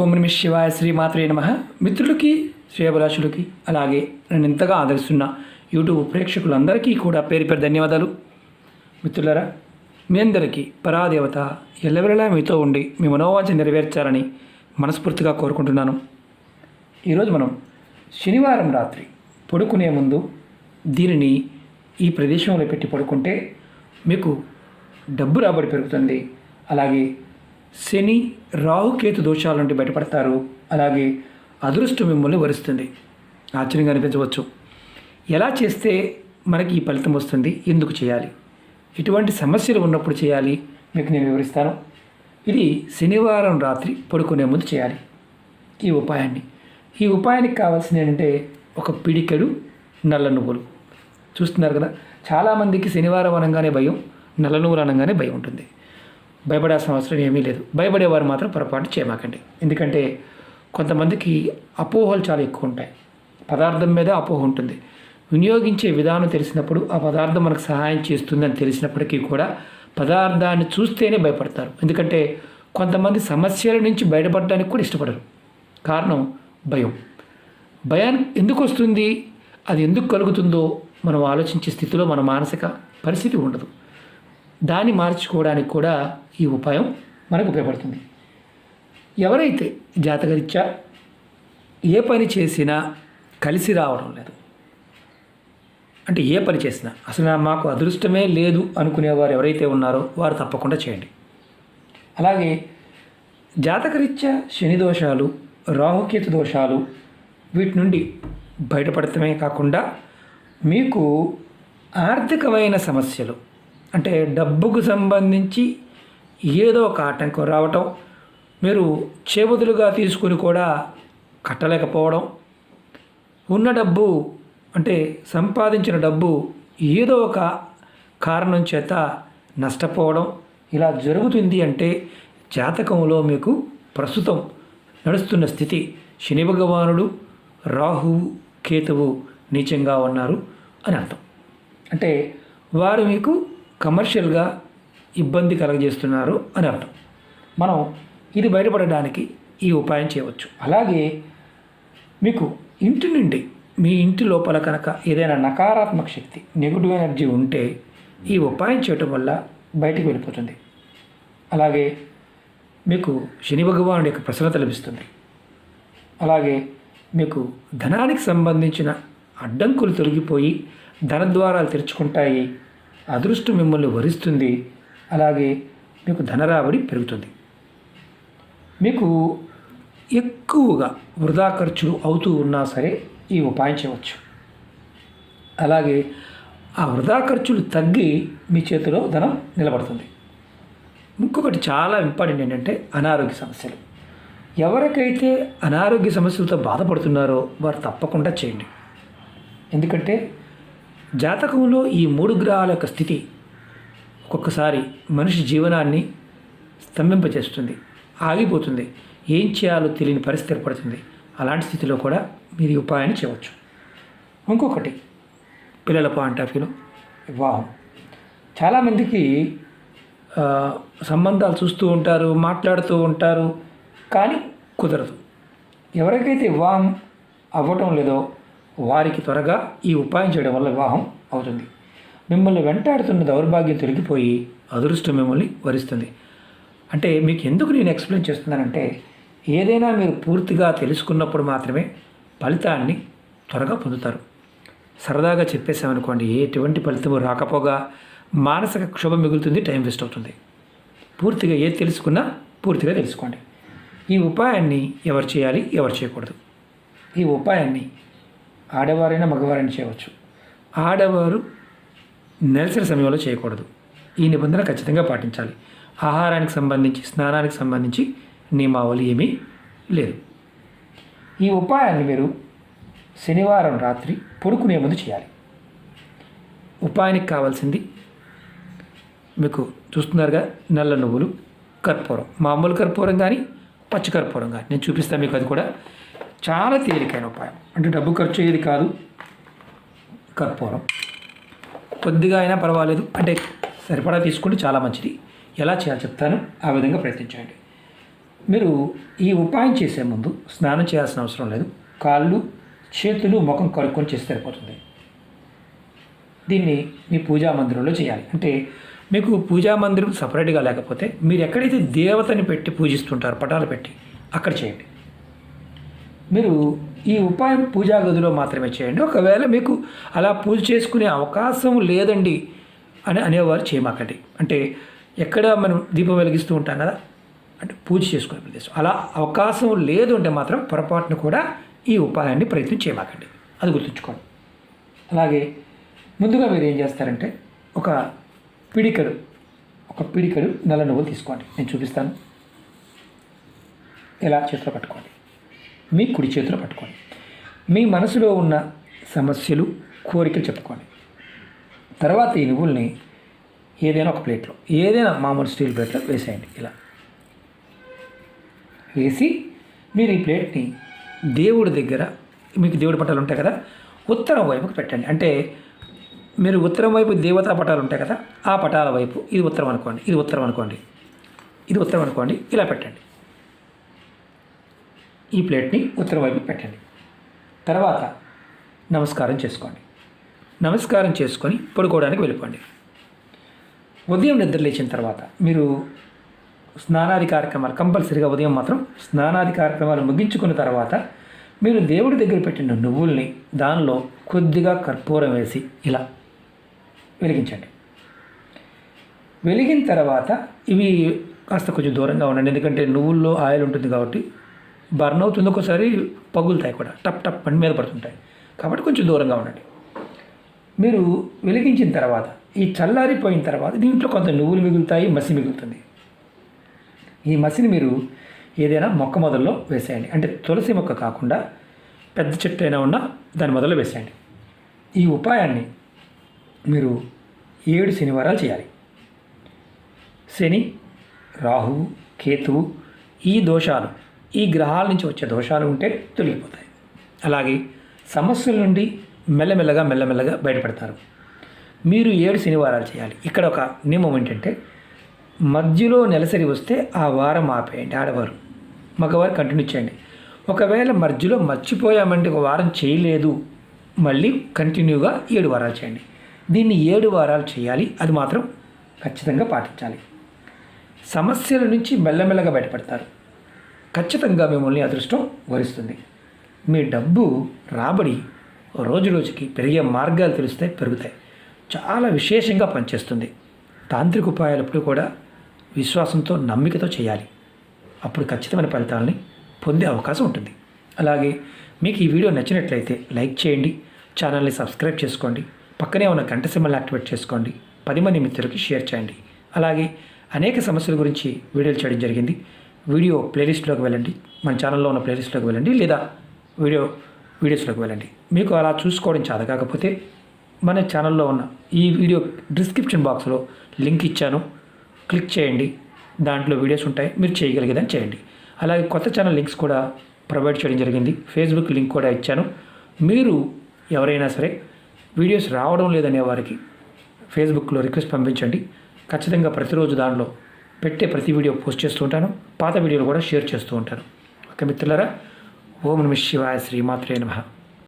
ఓం నమ శివాయ శ్రీమాత్రే నమ. మిత్రులకి శ్రేయభిలాషులకి అలాగే నన్ను ఎంతగా ఆదరిస్తున్న యూట్యూబ్ ప్రేక్షకులందరికీ కూడా పేరు పేరు ధన్యవాదాలు. మిత్రులరా మీ అందరికీ పరాదేవత ఎల్లవెల్లలా మీతో ఉండి మీ మనోవాంఛ నెరవేర్చాలని మనస్ఫూర్తిగా కోరుకుంటున్నాను. ఈరోజు మనం శనివారం రాత్రి పడుకునే ముందు దీనిని ఈ ప్రదేశంలో పెట్టి పడుకుంటే మీకు డబ్బు రాబడి పెరుగుతుంది. అలాగే శని రాహుకేతు దోషాల నుండి బయటపడతారు. అలాగే అదృష్టం మిమ్మల్ని వరిస్తుంది. ఆశ్చర్యంగా అనిపించవచ్చు. ఎలా చేస్తే మనకి ఈ ఫలితం వస్తుంది? ఎందుకు చేయాలి? ఇటువంటి సమస్యలు ఉన్నప్పుడు చేయాలి. మీకు నేను వివరిస్తాను. ఇది శనివారం రాత్రి పడుకునే ముందు చేయాలి. ఈ ఉపాయాన్ని. ఈ ఉపాయానికి కావాల్సింది ఏంటంటే ఒక పిడికెడు నల్ల నువ్వులు. చూస్తున్నారు కదా? చాలామందికి శనివారం అనగానే భయం నల్ల నువ్వులు అనగానే భయం ఉంటుంది. భయపడాల్సిన అవసరం ఏమీ లేదు. భయపడేవారు మాత్రం పొరపాటు చేయమాకండి. ఎందుకంటే కొంతమందికి అపోహలు చాలా ఎక్కువ ఉంటాయి. పదార్థం మీద అపోహ ఉంటుంది. వినియోగించే విధానం తెలిసినప్పుడు ఆ పదార్థం మనకు సహాయం చేస్తుందని తెలిసినప్పటికీ కూడా పదార్థాన్ని చూస్తేనే భయపడతారు. ఎందుకంటే కొంతమంది సమస్యల నుంచి బయటపడడానికి కూడా ఇష్టపడరు. కారణం భయం. భయాన్ని ఎందుకు వస్తుంది? అది ఎందుకు కలుగుతుందో మనం ఆలోచించే స్థితిలో మన మానసిక పరిస్థితి ఉండదు. దాన్ని మార్చుకోవడానికి కూడా ఈ ఉపాయం మనకు ఉపయోగపడుతుంది. ఎవరైతే జాతకరీత్యా ఏ పని చేసినా కలిసి రావడం లేదు. అంటే ఏ పని చేసినా. అసలు మాకు అదృష్టమే లేదు అనుకునేవారు ఎవరైతే ఉన్నారో వారు తప్పకుండా చేయండి. అలాగే జాతకరీత్యా శని దోషాలు రాహుకేతు దోషాలు వీటి నుండి బయటపడటమే కాకుండా మీకు ఆర్థికమైన సమస్యలు అంటే డబ్బుకు సంబంధించి ఏదో ఒక ఆటంకం రావటం మీరు చేబదులుగా తీసుకుని కూడా కట్టలేకపోవడం ఉన్న డబ్బు అంటే సంపాదించిన డబ్బు ఏదో ఒక కారణం చేత నష్టపోవడం ఇలా జరుగుతుంది అంటే జాతకంలో మీకు ప్రస్తుతం నడుస్తున్న స్థితి శని భగవానుడు రాహు కేతువు నీచంగా ఉన్నారు అని అర్థం. అంటే వారు మీకు కమర్షియల్గా ఇబ్బంది కలగజేస్తున్నారు అని అర్థం. మనం ఇది బయటపడడానికి ఈ ఉపాయం చేయవచ్చు. అలాగే మీకు ఇంటి నుండి మీ ఇంటి లోపల కనుక ఏదైనా నకారాత్మక శక్తి నెగిటివ్ ఎనర్జీ ఉంటే ఈ ఉపాయం చేయటం వల్ల బయటికి వెళ్ళిపోతుంది. అలాగే మీకు శని భగవానుడి యొక్క ప్రసన్నత లభిస్తుంది. అలాగే మీకు ధనానికి సంబంధించిన అడ్డంకులు తొలగిపోయి ధనద్వారాలు తెరుచుకుంటాయి. అదృష్టం మిమ్మల్ని వరిస్తుంది. అలాగే మీకు ధనరాబడి పెరుగుతుంది. మీకు ఎక్కువగా వృధా ఖర్చులు అవుతూ ఉన్నా సరే ఈ ఉపాయం చేయవచ్చు. అలాగే ఆ వృధా ఖర్చులు తగ్గి మీ చేతిలో ధనం నిలబడుతుంది. ఇంకొకటి చాలా ఇంపార్టెంట్ ఏంటంటే అనారోగ్య సమస్యలు. ఎవరికైతే అనారోగ్య సమస్యలతో బాధపడుతున్నారో వారు తప్పకుండా చేయండి. ఎందుకంటే జాతకంలో ఈ మూడు గ్రహాల యొక్క స్థితి ఒక్కొక్కసారి మనిషి జీవనాన్ని స్తంభింపచేస్తుంది ఆగిపోతుంది ఏం చేయాలో తెలియని పరిస్థితి ఏర్పడుతుంది. అలాంటి స్థితిలో కూడా మీరు ఈ ఉపాయాన్ని చేయవచ్చు. ఇంకొకటి పిల్లల పాయింట్ ఆఫ్ వ్యూలో వివాహం. చాలామందికి సంబంధాలు చూస్తూ ఉంటారు మాట్లాడుతూ ఉంటారు కానీ కుదరదు. ఎవరికైతే వివాహం అవ్వటం లేదో వారికి త్వరగా ఈ ఉపాయం చేయడం వల్ల వివాహం అవుతుంది. మిమ్మల్ని వెంటాడుతున్న దౌర్భాగ్యం తొలగిపోయి అదృష్టం మిమ్మల్ని వరిస్తుంది. అంటే మీకు ఎందుకు నేను ఎక్స్ప్లెయిన్ చేస్తున్నానంటే ఏదైనా మీరు పూర్తిగా తెలుసుకున్నప్పుడు మాత్రమే ఫలితాన్ని త్వరగా పొందుతారు. సరదాగా చెప్పేసామనుకోండి ఎటువంటి ఫలితము రాకపోగా మానసిక క్షోభ మిగులుతుంది టైం వేస్ట్ అవుతుంది. పూర్తిగా ఏది తెలుసుకున్నా పూర్తిగా తెలుసుకోండి. ఈ ఉపాయాన్ని ఎవరు చేయాలి ఎవరు చేయకూడదు. ఈ ఉపాయాన్ని ఆడవారైనా మగవారైనా చేయవచ్చు. ఆడవారు నెలసరి సమయంలో చేయకూడదు. ఈ నిబంధన ఖచ్చితంగా పాటించాలి. ఆహారానికి సంబంధించి స్నానానికి సంబంధించి నియమావళి ఏమీ లేదు. ఈ ఉపాయాన్ని మీరు శనివారం రాత్రి పడుకునే ముందు చేయాలి. ఉపాయానికి కావాల్సింది మీకు చూస్తున్నారుగా నల్ల నువ్వులు కర్పూరం. మామూలు కర్పూరం కానీ పచ్చి కర్పూరం కానీ. నేను చూపిస్తాను మీకు అది కూడా. చాలా తేలికైన ఉపాయం. అంటే డబ్బు ఖర్చు అయ్యేది కాదు. కర్పూరం. కొద్దిగా అయినా పర్వాలేదు. అంటే సరిపడా తీసుకుంటే చాలా మంచిది. ఎలా చేయాలో చెప్తాను. ఆ విధంగా ప్రయత్నించండి మీరు ఈ ఉపాయం చేసే ముందు స్నానం చేయాల్సిన అవసరం లేదు. కాళ్ళు చేతులు ముఖం కడుక్కొని చేస్తే సరిపోతుంది. దీన్ని మీ పూజా మందిరంలో చేయాలి. అంటే మీకు పూజా మందిరం సపరేట్గా లేకపోతే మీరు ఎక్కడైతే దేవతని పెట్టి పూజిస్తుంటారు పటాలు పెట్టి అక్కడ చేయండి. మీరు ఈ ఉపాయం పూజా గదిలో మాత్రమే చేయండి. ఒకవేళ మీకు అలా పూజ చేసుకునే అవకాశం లేదండి అని అనేవారు చేయమాకండి. అంటే ఎక్కడ మనం దీపం వెలిగిస్తూ ఉంటాం కదా అంటే పూజ చేసుకునే ప్రదేశం. అలా అవకాశం లేదు అంటే మాత్రం పొరపాటును కూడా ఈ ఉపాయాన్ని ప్రయత్నం చేయమాకండి. అది గుర్తుంచుకోండి. అలాగే ముందుగా మీరు ఏం చేస్తారంటే ఒక పిడికడు ఒక పిడికడు నల్ల నువ్వులు తీసుకోండి. నేను చూపిస్తాను. ఇలా చేతిలో పట్టుకోండి మీ కుడి చేతిలో పట్టుకోండి. మీ మనసులో ఉన్న సమస్యలు కోరికలు చెప్పుకోండి. తర్వాత ఈ నువ్వుల్ని ఏదైనా ఒక ప్లేట్లో ఏదైనా మామూలు స్టీల్ ప్లేట్లో వేసేయండి ఇలా. వేసి మీరు ఈ ప్లేట్ని దేవుడి దగ్గర మీకు దేవుడి పట్టాలు ఉంటాయి కదా ఉత్తరం వైపుకి పెట్టండి. అంటే మీరు ఉత్తరం వైపు దేవతా పటాలు ఉంటాయి కదా ఆ పటాల వైపు ఇది ఉత్తరం అనుకోండి ఇది ఉత్తరం అనుకోండి ఇది ఉత్తరం అనుకోండి ఇలా పెట్టండి. ఈ ప్లేట్ని ఉత్తరం వైపు పెట్టండి. తర్వాత నమస్కారం చేసుకోండి. నమస్కారం చేసుకొని పడుకోవడానికి వెళ్ళిపోండి. ఉదయం నిద్ర లేచిన తర్వాత మీరు స్నానాది కార్యక్రమాలు కంపల్సరీగా ఉదయం మాత్రం స్నానాది కార్యక్రమాలు ముగించుకున్న తర్వాత మీరు దేవుడి దగ్గర పెట్టిన నువ్వుల్ని దానిలో కొద్దిగా కర్పూరం వేసి ఇలా వెలిగించండి. వెలిగిన తర్వాత ఇవి కాస్త కొంచెం దూరంగా ఉండండి. ఎందుకంటే నువ్వుల్లో ఆయిల్ ఉంటుంది కాబట్టి బర్న్ అవుతుంది ఒకసారి పగులుతాయి కూడా. టప్ టప్ పని మీద పడుతుంటాయి. కాబట్టి కొంచెం దూరంగా ఉండండి. మీరు వెలిగించిన తర్వాత ఈ చల్లారిపోయిన తర్వాత దీంట్లో కొంత నువ్వులు మిగులుతాయి మసి మిగులుతుంది. ఈ మసిని మీరు ఏదైనా మొక్క మొదల్లో వేసేయండి. అంటే తులసి మొక్క కాకుండా పెద్ద చెట్టు అయినా ఉన్నా దాని మొదలు వేసేయండి. ఈ ఉపాయాన్ని మీరు ఏడు శనివారాలు చేయాలి. శని రాహువు కేతువు ఈ దోషాలు ఈ గ్రహాల నుంచి వచ్చే దోషాలు ఉంటే తొలగిపోతాయి. అలాగే సమస్యల నుండి మెల్లమెల్లగా మెల్లమెల్లగా బయటపడతారు. మీరు ఏడు శనివారాలు చేయాలి. ఇక్కడ ఒక నియమం ఏంటంటే మధ్యలో నెలసరి వస్తే ఆ వారం ఆపేయండి ఆడవారు. మగవారు కంటిన్యూ చేయండి. ఒకవేళ మధ్యలో మర్చిపోయామంటే ఒక వారం చేయలేదు. మళ్ళీ కంటిన్యూగా ఏడు వారాలు చేయండి. దీన్ని ఏడు వారాలు చేయాలి. అది మాత్రం ఖచ్చితంగా పాటించాలి. సమస్యల నుంచి మెల్లమెల్లగా బయటపడతారు. ఖచ్చితంగా మిమ్మల్ని అదృష్టం వరిస్తుంది. మీ డబ్బు రాబడి రోజు రోజుకి పెరిగే మార్గాలు తెలిస్తే పెరుగుతాయి. చాలా విశేషంగా పనిచేస్తుంది. తాంత్రిక ఉపాయాలు ఎప్పుడు కూడా విశ్వాసంతో నమ్మికతో చేయాలి. అప్పుడు ఖచ్చితమైన ఫలితాలని పొందే అవకాశం ఉంటుంది. అలాగే మీకు ఈ వీడియో నచ్చినట్లయితే లైక్ చేయండి ఛానల్ని సబ్స్క్రైబ్ చేసుకోండి పక్కనే ఉన్న గంట సింబల్ యాక్టివేట్ చేసుకోండి పది మంది మిత్రులకి షేర్ చేయండి. అలాగే అనేక సమస్యల గురించి వీడియోలు చేయడం జరిగింది. వీడియో ప్లేలిస్ట్లోకి వెళ్ళండి. మన ఛానల్లో ఉన్న ప్లేలిస్ట్లోకి వెళ్ళండి లేదా వీడియో వీడియోస్లోకి వెళ్ళండి. మీకు అలా చూసుకోవడం చేత కాకపోతే మన ఛానల్లో ఉన్న ఈ వీడియో డిస్క్రిప్షన్ బాక్స్లో లింక్ ఇచ్చాను. క్లిక్ చేయండి. దాంట్లో వీడియోస్ ఉంటాయి. మీరు చేయగలిగేదని చేయండి. అలాగే కొత్త ఛానల్ లింక్స్ కూడా ప్రొవైడ్ చేయడం జరిగింది. ఫేస్బుక్ లింక్ కూడా ఇచ్చాను. మీరు ఎవరైనా సరే వీడియోస్ రావడం లేదనే వారికి ఫేస్బుక్లో రిక్వెస్ట్ పంపించండి. ఖచ్చితంగా ప్రతిరోజు దానిలో పెట్టే ప్రతి వీడియో పోస్ట్ చేస్తూ ఉంటాను. పాత వీడియోలు కూడా షేర్ చేస్తూ ఉంటాను. ఓకే మిత్రులరా ఓం నమ శివాయ శ్రీమాత్రే నమః.